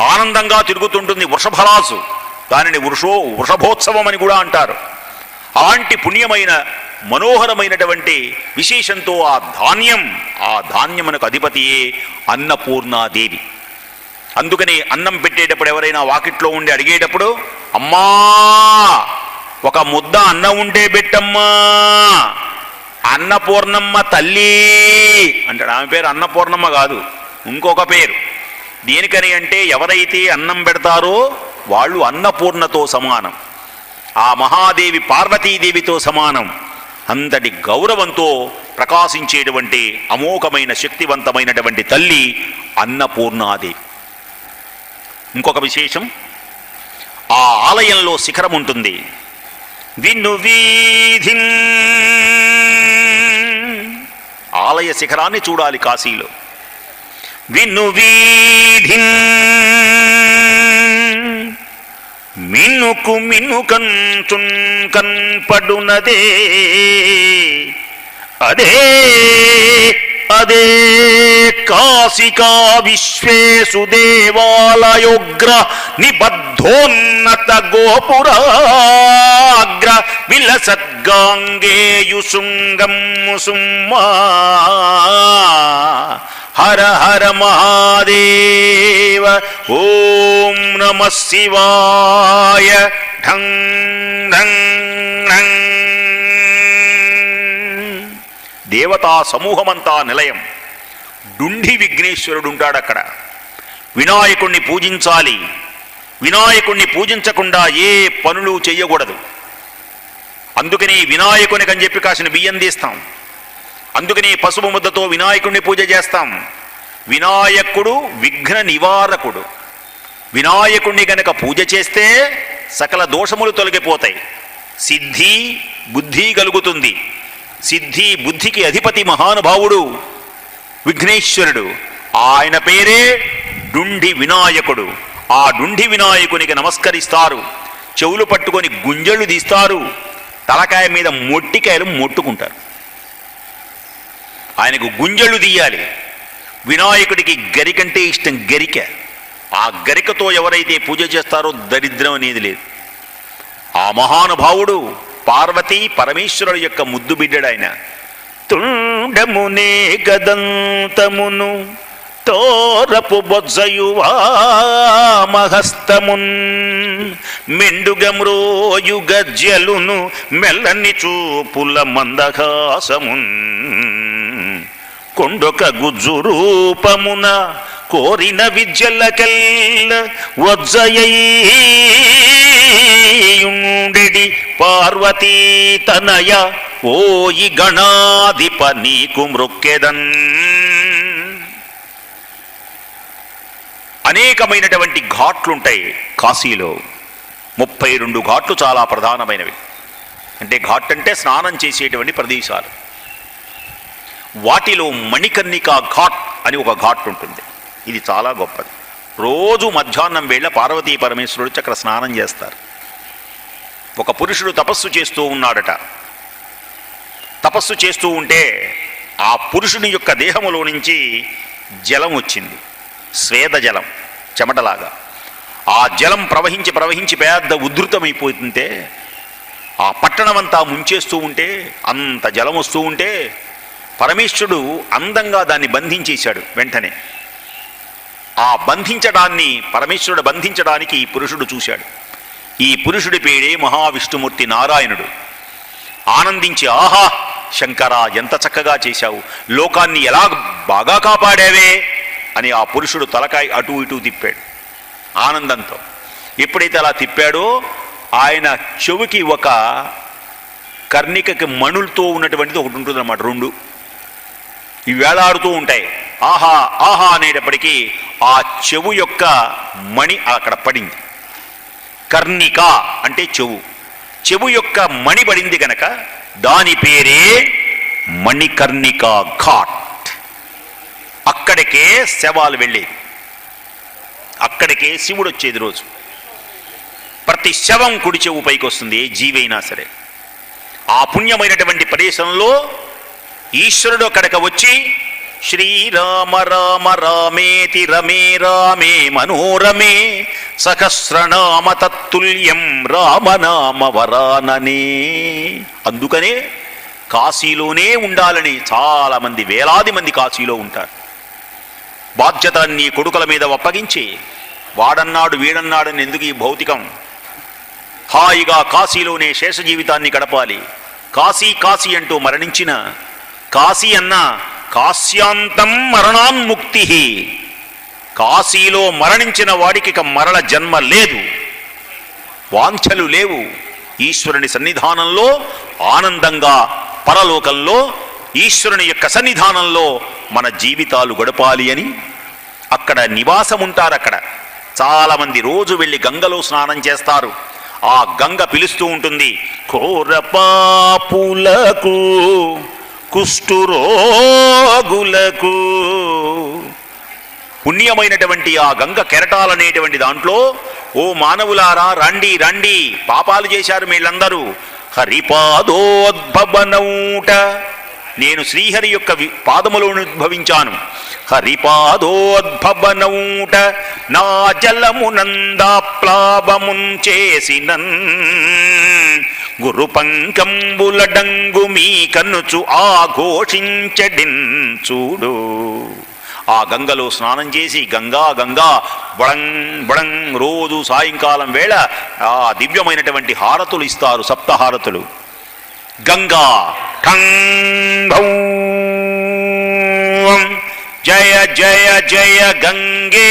ఆనందంగా తిరుగుతుంటుంది వృషభరాజు. దానిని వృషో వృషభోత్సవం అని కూడా అంటారు. అలాంటి పుణ్యమైన మనోహరమైనటువంటి విశేషంతో ఆ ధాన్యం ఆ ధాన్యమునకు అధిపతియే అన్నపూర్ణాదేవి. అందుకని అన్నం పెట్టేటప్పుడు ఎవరైనా వాకిట్లో ఉండి అడిగేటప్పుడు అమ్మా ఒక ముద్ద అన్నం ఉంటే పెట్టమ్మా అన్నపూర్ణమ్మ తల్లి అంటాడు. ఆమె పేరు అన్నపూర్ణమ్మ కాదు ఇంకొక పేరు. దేనికని అంటే ఎవరైతే అన్నం పెడతారో వాళ్ళు అన్నపూర్ణతో సమానం. ఆ మహాదేవి పార్వతీదేవితో సమానం. అంతటి గౌరవంతో ప్రకాశించేటువంటి అమోఘమైన శక్తివంతమైనటువంటి తల్లి అన్నపూర్ణాదేవి. ఇంకొక విశేషం ఆ ఆలయంలో శిఖరం ఉంటుంది. విన్ను వీధి. ఆలయ శిఖరాన్ని చూడాలి కాశీలో. విన్ను వీ మిన్నుకు మిన్ను కంచున్ కన్పడునదే. అదే అదే కాశికా విశ్వేశు దేవాలయోగ్ర నిబద్ధోన్నత గోపురాగ్ర విలసద్గాంగేయు శృంగం సుమ్మా. హర హర మహాదేవ ఓం నమ శివాయ ఢం ఢం దేవతా సమూహమంతా నిలయం. డుండి విఘ్నేశ్వరుడు ఉంటాడు అక్కడ వినాయకుణ్ణి పూజించాలి. వినాయకుణ్ణి పూజించకుండా ఏ పనులు చెయ్యకూడదు. అందుకని వినాయకునికని చెప్పి కాసిన బియ్యం తీస్తాం. అందుకని పసుపు ముద్దతో వినాయకుడిని పూజ చేస్తాం. వినాయకుడు విఘ్న నివారకుడు. వినాయకుణ్ణి గనక పూజ చేస్తే సకల దోషములు తొలగిపోతాయి. సిద్ధి బుద్ధి కలుగుతుంది. సిద్ధి బుద్ధికి అధిపతి మహానుభావుడు విఘ్నేశ్వరుడు. ఆయన పేరే డుండి వినాయకుడు. ఆ డుండి వినాయకునికి నమస్కరిస్తారు. చెవులు పట్టుకొని గుంజళ్ళు తీస్తారు. తలకాయ మీద మొట్టికాయలు మొట్టుకుంటారు. ఆయనకు గుంజళ్ళు తీయాలి. వినాయకుడికి గరికంటే ఇష్టం గరిక. ఆ గరికతో ఎవరైతే పూజ చేస్తారో దరిద్రం అనేది లేదు. ఆ మహానుభావుడు పార్వతీ పరమేశ్వరుడు యొక్క ముద్దు బిడ్డడు ఆయన. తుండమునే గదంతమును తోరపు బొజ్జయువా మహస్తమున్. మెండుగమ్రోయు గజ్జలును మెల్లని చూపుల మందహాసమున్. కొండొక గుజ్జు రూపమున కోరిన విద్యలకెల్ల వజ్జయుండెడి పార్వతీ తనయ ఓయి గణాధిప నీకు మృక్కెదన్. అనేకమైనటువంటి ఘాట్లుంటాయి కాశీలో. ముప్పై రెండు ఘాట్లు చాలా ప్రధానమైనవి. అంటే ఘాట్ అంటే స్నానం చేసేటువంటి ప్రదేశాలు. వాటిలో మణికర్ణిక ఘాట్ అని ఒక ఘాట్ ఉంటుంది. ఇది చాలా గొప్పది. రోజు మధ్యాహ్నం వేళ పార్వతీ పరమేశ్వరుడు వచ్చి అక్కడ స్నానం చేస్తారు. ఒక పురుషుడు తపస్సు చేస్తూ ఉన్నాడట. తపస్సు చేస్తూ ఉంటే ఆ పురుషుని యొక్క దేహములో నుంచి జలం వచ్చింది. స్వేద జలం చెమటలాగా. ఆ జలం ప్రవహించి ప్రవహించి పెద్ద ఉధృతమైపోతుంటే ఆ పట్టణమంతా ముంచేస్తూ ఉంటే అంత జలం వస్తూ ఉంటే పరమేశ్వరుడు అందంగా దాన్ని బంధించేశాడు వెంటనే. ఆ బంధించడాన్ని పరమేశ్వరుడు బంధించడానికి ఈ పురుషుడు చూశాడు. ఈ పురుషుడి పేరే మహావిష్ణుమూర్తి నారాయణుడు. ఆనందించి ఆహా శంకరా ఎంత చక్కగా చేశావు. లోకాన్ని ఎలా బాగా కాపాడావే? అని ఆ పురుషుడు తలకాయ అటు ఇటు తిప్పాడు. ఆనందంతో ఎప్పుడైతే అలా తిప్పాడో ఆయన చెవికి ఒక కర్ణికకి మణులతో ఉన్నటువంటిది ఒకటి ఉంటుంది అన్నమాట రెండు. ఇవి వేలాడుతూ ఉంటాయి. ఆహా ఆహా అనేటప్పటికీ ఆ చెవు యొక్క మణి అక్కడ పడింది. కర్ణిక అంటే చెవు. చెవు యొక్క మణి పడింది గనక దాని పేరే మణికర్ణిక ఘాట్. అక్కడికే శవాలు వెళ్ళేది. అక్కడికే శివుడు వచ్చేది రోజు. ప్రతి శవం కుడి చెవు పైకి వస్తుంది జీవైనా సరే. ఆ పుణ్యమైనటువంటి ప్రదేశంలో ఈశ్వరుడు అక్కడికి వచ్చి శ్రీరామ రామ రామేతి రమే రామే మనోరమే సహస్రనామ తత్తుల్యం రామనామ వరాననే. అందుకనే కాశీలోనే ఉండాలని చాలామంది వేలాది మంది కాశీలో ఉంటారు. బాధ్యతలన్నీ కొడుకుల మీద అప్పగించి వాడన్నాడు వీడన్నాడని ఎందుకు ఈ భౌతికం? హాయిగా కాశీలోనే శేష జీవితాన్ని గడపాలి. కాశీ కాశీ అంటూ మరణించిన కాశీ అన్న కాశ్యాంతం మరణాన్ముక్తి కాశీలో మరణించిన వాడికి ఇక మరల జన్మ లేదు. వాంఛలు లేవు. ఈశ్వరుని సన్నిధానంలో ఆనందంగా పరలోకంలో ఈశ్వరుని యొక్క సన్నిధానంలో మన జీవితాలు గడపాలి అని అక్కడ నివాసం ఉంటారు అక్కడ చాలామంది రోజు వెళ్ళి గంగలో స్నానం చేస్తారు. ఆ గంగ పిలుస్తూ ఉంటుంది కోరపాపులకు కుష్ఠురోగులకు పుణ్యమైనటువంటి ఆ గంగ కెరటాలనేటువంటి దాంట్లో ఓ మానవులారా రండి రండి పాపాలు చేశారు వీళ్ళందరూ హరిపాదోద్భవనౌట నేను శ్రీహరి యొక్క వి- ఉద్భవించాను. హరిపాదోద్భవనౌట నా జలమునందాప్లాభమున్ చేసినన్ గురు పంకంబులడంగు మీ కన్నుచు ఆఘోషించడిన్ చూడు. ఆ గంగలో స్నానం చేసి గంగా గంగా బళం బడంగ్ రోజు సాయంకాలం వేళ ఆ దివ్యమైనటువంటి హారతులు ఇస్తారు సప్తహారతులు. గంగా ఠం జయ జయ జయ గంగే.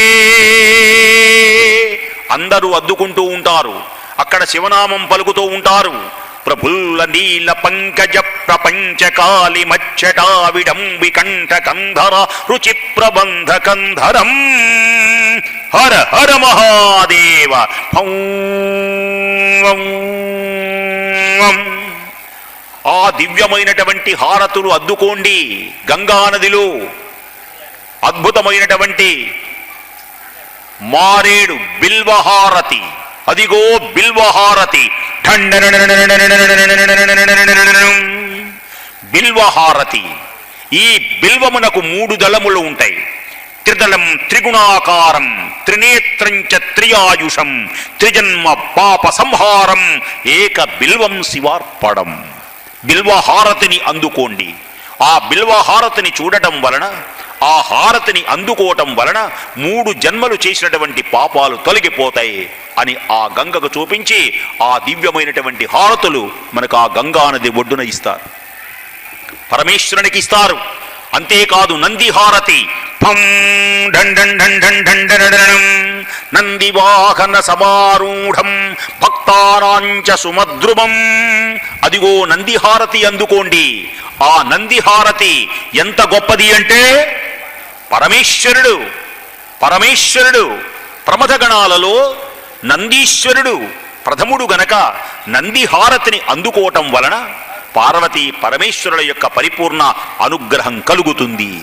అందరూ అద్దుకుంటూ ఉంటారు. అక్కడ శివనామం పలుకుతూ ఉంటారు. ప్రభుల్ల నీల పంకజ ప్రపంచకాలి మచ్చటా విడంబి కంఠ కంధర రుచి ప్రబంధ కంధరం. హర హర మహాదేవ ఆ దివ్యమైనటువంటి హారతులు అద్దుకోండి. గంగా నదిలో అద్భుతమైనటువంటి మారేడు బిల్వహారతి. అదిగో బిల్వహారతి. బిల్వహారతి. ఈ బిల్వమునకు మూడు దళములు ఉంటాయి. త్రిదళం త్రిగుణాకారం త్రినేత్రంచ త్రియాయుషం త్రిజన్మ పాప సంహారం ఏక బిల్వం శివార్పడం బిల్వహారతిని అందుకోండి. ఆ బిల్వహారతిని చూడటం వలన ఆ హారతిని అందుకోవటం వలన మూడు జన్మలు చేసినటువంటి పాపాలు తొలగిపోతాయి అని ఆ గంగకు చూపించి ఆ దివ్యమైనటువంటి హారతులు మనకు ఆ గంగా నది ఒడ్డున ఇస్తారు. పరమేశ్వరునికి ఇస్తారు. అంతేకాదు నంది హారతి. ఫం ఢం ఢం ఢం ఢం ఢం డడడడం. నంది వాహన సమారూఢం. భక్తారాంచ సుమద్రుమం. అదిగో నంది హారతి అందుకోండి. ఆ నంది హారతి ఎంత గొప్పది అంటే పరమేశ్వరుడు పరమేశ్వరుడు ప్రమథగణాలలో నందీశ్వరుడు ప్రథముడు గనక నందిహారతిని అందుకోవటం వలన పార్వతి పరమేశ్వరుల యొక్క పరిపూర్ణ అనుగ్రహం కలుగుతుంది.